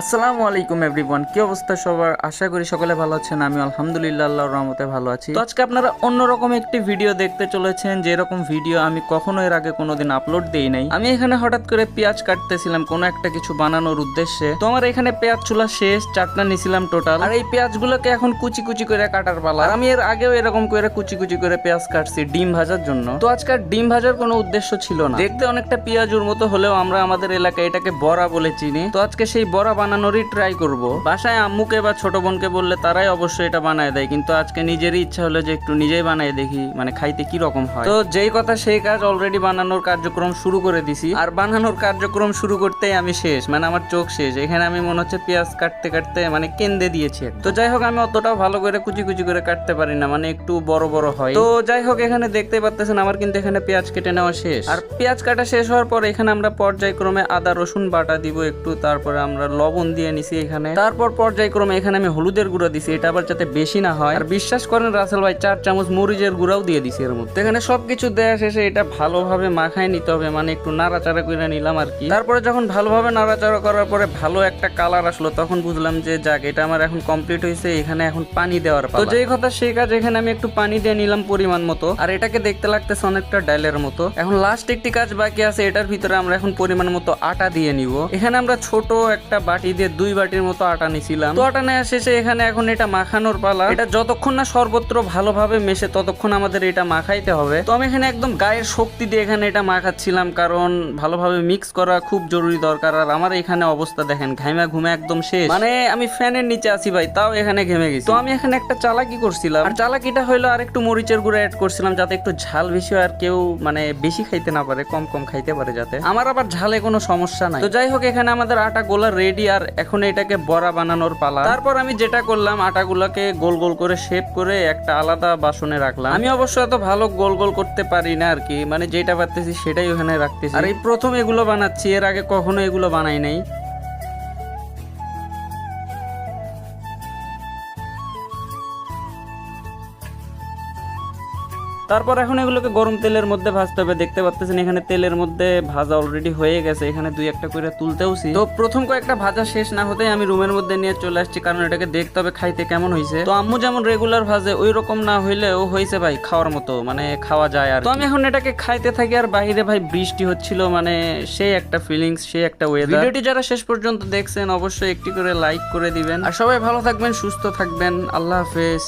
আসসালামু আলাইকুম এভরিওয়ান, কি অবস্থা সবার? আশা করি সকলে ভালো আছেন আমি আলহামদুলিল্লাহ, আল্লাহর রহমতে ভালো আছি। তো আজকে আপনারা অন্যরকম একটি ভিডিও দেখতে চলেছেন যে এরকম ভিডিও আমি কখনো এর আগে কোনোদিন আপলোড দেই নাই। আমি এখানে হঠাৎ করে পেঁয়াজ কাটতেছিলাম কোনো একটা কিছু বানানোর উদ্দেশ্যে। তো আমার এখানে পেঁয়াজ চুলা শেষ, চাটনা নিছিলাম টোটাল আর এই পেঁয়াজগুলোকে এখন কুচি কুচি করে কাটার পালা। আমি এর আগেও এরকম করে কুচি কুচি করে পেঁয়াজ কাটছি ডিম ভাজার জন্য। তো আজকে ডিম ভাজার কোনো উদ্দেশ্য ছিল না। দেখতে অনেকটা পেঁয়াজুর মতো হলেও আমরা আমাদের এলাকায় এটাকে বড়া বলে চিনি। তো আজকে সেই বড়া বানানোরই ট্রাই করব। বাসায় আম্মুকে বা ছোট বোনকে বললে তারাই অবশ্যই এটা বানায় দেয়, কিন্তু আজকে নিজেরই ইচ্ছা হলো যে একটু নিজেই বানাই দেখি মানে খাইতে কি রকম হয়। তো যেই কথা সেই কাজ অলরেডি বানানোর কার্যক্রম শুরু করে দিছি। আর বানানোর কার্যক্রম শুরু করতেই আমি শেষ মানে আমার চোখ শেষ। এখানে আমি মনে হচ্ছে পেঁয়াজ কাটতে কাটতে মানে কেন্দে দিয়েছি তো যাই হোক, আমি অতটাও ভালো করে কুচি কুচি করে কাটতে পারি না মানে একটু বড় বড় হয়। তো যাই হোক, এখানে দেখতে পাচ্ছেন আমার কিন্তু এখানে পেঁয়াজ কেটে নেওয়া শেষ। আর পেঁয়াজ কাটা শেষ হওয়ার পর এখানে আমরা পর্যায়ক্রমে আদা, রসুন বাটা দিব একটু, তারপরে আমরা লবণ দিয়ে নিছি এখানে। তারপর পর্যায়ক্রমে এখানে আমি হলুদের গুঁড়ো দিছি, এটা আবার যাতে বেশি না হয়। আর বিশ্বাস করেন রাসেল ভাই, চার চামচ মরিচের গুঁড়াও দিয়ে দিছি এর মধ্যে। এখানে সবকিছু দেওয়া শেষে এটা ভালোভাবে মাখায় নিতে হবে মানে একটু নাড়াচাড়া করে নিলাম আর কি। তারপরে যখন ভালোভাবে নাড়াচাড়া করার পরে ভালো একটা কালার আসলো, তখন বুঝলাম যে যাক, এটা আমার এখন কমপ্লিট হয়েছে, এখানে এখন পানি দেওয়ার। তো যেই কথা সেই কাজ এখানে আমি একটু পানি দিয়ে নিলাম পরিমাণ মতো। আর এটাকে দেখতে লাগতেছে অনেকটা ডালের মতো। এখন লাস্ট একটি কাজ বাকি আছে, এটার ভিতরে আমরা এখন পরিমাণ মতো আটা দিয়ে নিব। এখানে আমরা ছোট একটা বাটি দিয়ে দুই বাটির মতো আটা নিছিলাম। তো আটা নেওয়া শেষে এখানে এখন এটা মাখানোর পালা। এটা যতক্ষণ না সর্বত্র ভালোভাবে মেশে ততক্ষণ আমাদের এটা মাখাইতে হবে। তো আমি এখানে একদম গায়ের শক্তি দিয়ে এখানে এটা মাখাচ্ছিলাম কারণ ভালোভাবে মিক্স করা খুব জরুরি দরকার। আর আমার এখানে অবস্থা দেখেন, ঘাইমা ঘুমে একদম শেষ। মানে আমি ফ্যানের নিচে আছি ভাই, তাও এখানে ঘেমে গেছি। তো আমি এখানে একটা চালাকি করছিলাম। আর চালাকিটা হইল আর একটু মরিচের গুঁড়ো অ্যাড করছিলাম যাতে একটু ঝাল বেশি হয় আর কেউ মানে বেশি খাইতে না পারে, কম কম খাইতে পারে যাতে। আমার আবার ঝালে কোনো সমস্যা নাই। তো যাই হোক, এখানে আমাদের আটা গোলা রেডি আর এখন এটাকে বড়া বানানোর পালা। তারপর আমি যেটা করলাম, আটাগুলোকে গোল গোল করে শেপ করে একটা আলাদা বাসনে রাখলাম। আমি অবশ্য এত ভালো গোল গোল করতে পারি না আর কি মানে যেটা পারতেছি সেটাই ওখানে রাখতেছি। আর এই প্রথম এগুলো বানাচ্ছি, এর আগে কখনো এগুলো বানাই নাই। তারপর এখন এগুলোকে গরম তেলের মধ্যে ভাজতে হবে। দেখতে পাচ্ছেন এখানে তেলের মধ্যে ভাজা অলরেডি হয়ে গেছে। এখানে দুই একটা করে তুলতেওছি। তো প্রথম কয়েকটা ভাজা শেষ না হতেই আমি রুমের মধ্যে নিয়ে চলে আসছি, কারণ এটাকে দেখতে হবে খাইতে কেমন হয়েছে তো আম্মু যেমন রেগুলার ভাজে ওই রকম না হইলেও হয়েছে ভাই, খাওয়ার মতো মানে খাওয়া যায় আর তো আমি এখন এটাকে খাইতে থাকি আর বাইরে ভাই বৃষ্টি হচ্ছিল মানে সেই একটা ফিলিংস সেই একটা ওয়েদার ভিডিওটি যারা শেষ পর্যন্ত দেখছেন, অবশ্যই একটি করে লাইক করে দিবেন। আর সবাই ভালো থাকবেন, সুস্থ থাকবেন। আল্লাহ হাফেজ।